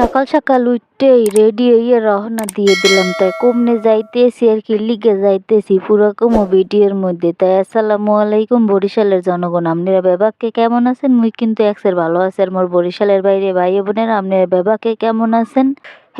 সকাল সকাল উঠতেই রেডি হইয়ে রওনা দিয়ে দিলাম। তাই কমনে যাইতেছি আর কি, লিগে যাইতেছি পুরো কমো ভিডিওর মধ্যে। তাই আসসালামু আলাইকুম বরিশালের জনগণ। আপনারা বেবাককে কেমন আছেন? মুই কিন্তু একসের ভালো আছে। আর মোর বরিশালের বাইরে ভাই বোনেরা, আপনারা বেবাককে কেমন আছেন?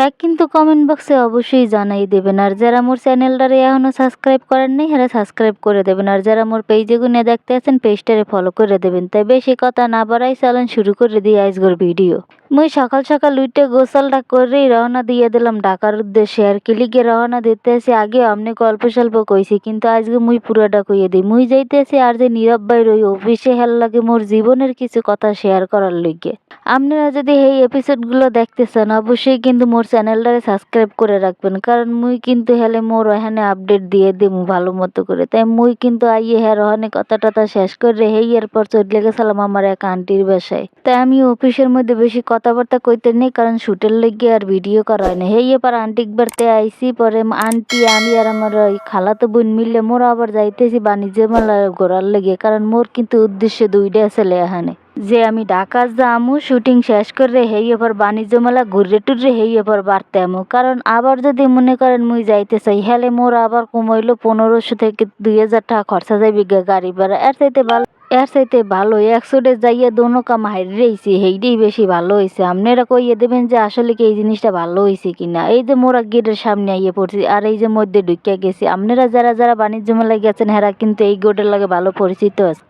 হ্যাঁ কিন্তু কমেন্ট বক্সে অবশ্যই জানাই দেবেন। আর যারা মোর চ্যানেলটারে এখনও সাবস্ক্রাইব করেন নাই হ্যাঁ সাবস্ক্রাইব করে দেবেন। আর যারা মোর পেজে গুনে দেখতে আছেন পেজটারে ফলো করে দেবেন। তাই বেশি কথা না বাড়াই চালান শুরু করে দিই আজকের ভিডিও মুই সকাল সকাল উঠে গোসলটা করেই রওনা দিয়ে দিলাম ঢাকার উদ্দেশ্যে। আর কিলিকে রওনা দিতে আসি আগে আমনে অল্প স্বল্প কইছি, কিন্তু আজকে মুই পুরোটা কইয়ে দিই। মুই যাইতেছি আর যে নীরব ভাই রই অফিসে হেল লাগে মোর জীবনের কিছু কথা শেয়ার করার লইগে। আপনারা যদি এই এপিসোডগুলো দেখতে চান, অবশ্যই কিন্তু মোর চ্যানেলটারে সাবস্ক্রাইব করে রাখবেন। কারণ মুই কিন্তু হেলে মোর এখানে আপডেট দিয়ে দিমু ভালো মতো করে। তাই মুই কিন্তু আইয়ে হ্যাঁ ওখানে কথা টথা শেষ করে হেই, এরপর চলে গেছিলাম আমার এক আন্টির বাসায়। তাই আমি অফিসের মধ্যে বেশি কথাবার্তা কইতে নেই, কারণ শুটের লেগে আর ভিডিও করা হয় না। হেই, এবার আন্টিক বাড়তে আইসি পরে আন্টি আমি আর আমার ওই খালাতো বোন মিললে মোর আবার যাইতেছি বাণিজ্য মেলা ঘোরার লেগে। কারণ মোর কিন্তু উদ্দেশ্য দুইটা ছেলে এখানে। যে আমি ঢাকা যামু, শুটিং শেষ করে হেই এবার বাণিজ্য মেলা ঘুরে টুরে হেই এবার বাড়তে আমু। কারণ আবার যদি মনে করেন মুই যাইতে চাই হেলে মোর আবার কমাইলো পনেরোশো থেকে দুই হাজার টাকা খরচা যাইবে গে গাড়ি ভাড়া। এর চাইতে ভালো, এর চাইতে ভালো একশোটে যাইয়া দোনো কাম হাইরেইছি হেইটাই বেশি ভালো হয়েছে আপনারা কইয়ে দেবেন যে আসলে কি এই জিনিসটা ভালো হয়েছে কিনা। এই যে মোরা গেটের সামনে আইয়ে পড়ছি আর এই যে মধ্যে ঢুকিয়া গেছি। আপনারা যারা যারা বাণিজ্য মেলায় গেছেন, হেরা কিন্তু এই গেটের লাগে ভালো পরিচিত আছে।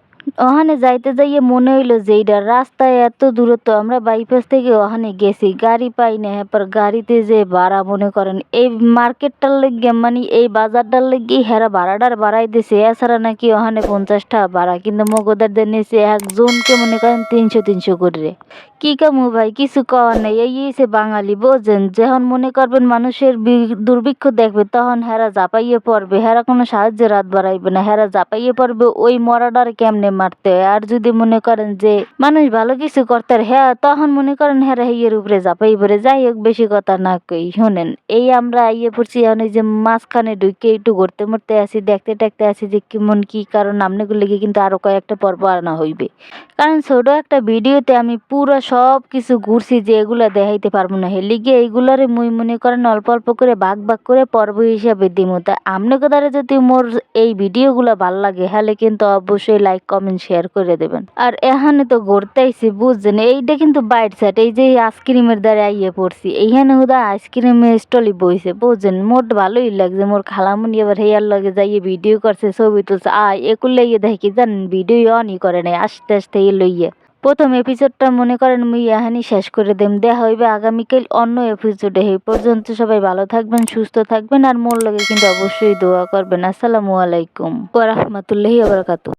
ওখানে যাইতে যাইয়ে মনে হইল যে এইটা রাস্তায় এত দূরত্ব, আমরা বাইপাস থেকে ওখানে গেছি, গাড়ি পাই না এরপর গাড়িতে যে ভাড়া মনে করেন, এই মার্কেটটার লেগে মানে এই বাজারটার লেগে হেরা ভাড়াটার বাড়াই দিছে, এছাড়া নাকি ওখানে পঞ্চাশ টাকা ভাড়া, কিন্তু মগদার দিয়ে একজনকে মনে করেন তিনশো তিনশো করে। কি কামু ভাই, কিছু কওয়ার নেই, এই হইছে বাঙালি বোঝেন যখন মনে করবেন মানুষের দুর্ভিক্ষ দেখবে, তখন হেরা জাপাইয়ে পড়বে, হেরা কোনো সাহায্যের হাত বাড়াইবে না, হেরা জাপাইয়ে পড়বে, ওই মরাডার কেমনে মারতে। হয় আর যদি মনে করেন যে মানুষ ভালো কিছু করতে হ্যাঁ তখন মনে করেন হেরা হেয়ের উপরে জাপাই পড়ে যাই হোক, বেশি কথা না কই। শোনেন, এই আমরা ইয়ে পড়ছি এখন যে মাঝখানে ঢুকে একটু ঘুরতে মরতে আসি, দেখতে দেখতে আসি যে কেমন কি কারণ আমনেগুলো লিগে কিন্তু আরও কয়েকটা পর্ব আনা হইবে। কারণ ছোট একটা ভিডিওতে আমি পুরো সব কিছু ঘুরছি যে এগুলো দেখাইতে পারব না। হেলিগে এইগুলারে মুই মনে করেন অল্প অল্প করে ভাগ ভাগ করে পর্ব হিসাবে দিমু। তা আপনাকে দ্বারা যদি মোর এই ভিডিওগুলো ভালো লাগে হলে কিন্তু অবশ্যই লাইক শেয়ার করে দেবেন। আর এখানে তো ঘুরতে আইসি বুঝছেন? এইটা কিন্তু বাইট সাইড এই যে আইসক্রিমের দ্বারা আইয়ে পড়ছি, এইখানে হুদা আইসক্রিমের স্টলি বইছে, বুঝছেন? মোট ভালোই লাগছে, মোর খালামুনি এবার হেয়ার লগে যাইয়ে ভিডিও করছে, ছবি তুলছে আ একুলে ইয়ে দেখি, জানেন ভিডিও অনই করে নাই, আস্তে আস্তে এ লইয়ে। প্রথম এপিসোডটা মনে করেন মুই এহানি শেষ করে দেম, দেখা হইবে আগামীকাল অন্য এপিসোডে এই পর্যন্ত সবাই ভালো থাকবেন, সুস্থ থাকবেন, আর মোর লগে কিন্তু অবশ্যই দোয়া করবেন। আসসালামু আলাইকুম। ওয়া রাহমাতুল্লাহি ওয়া বারাকাতুহু।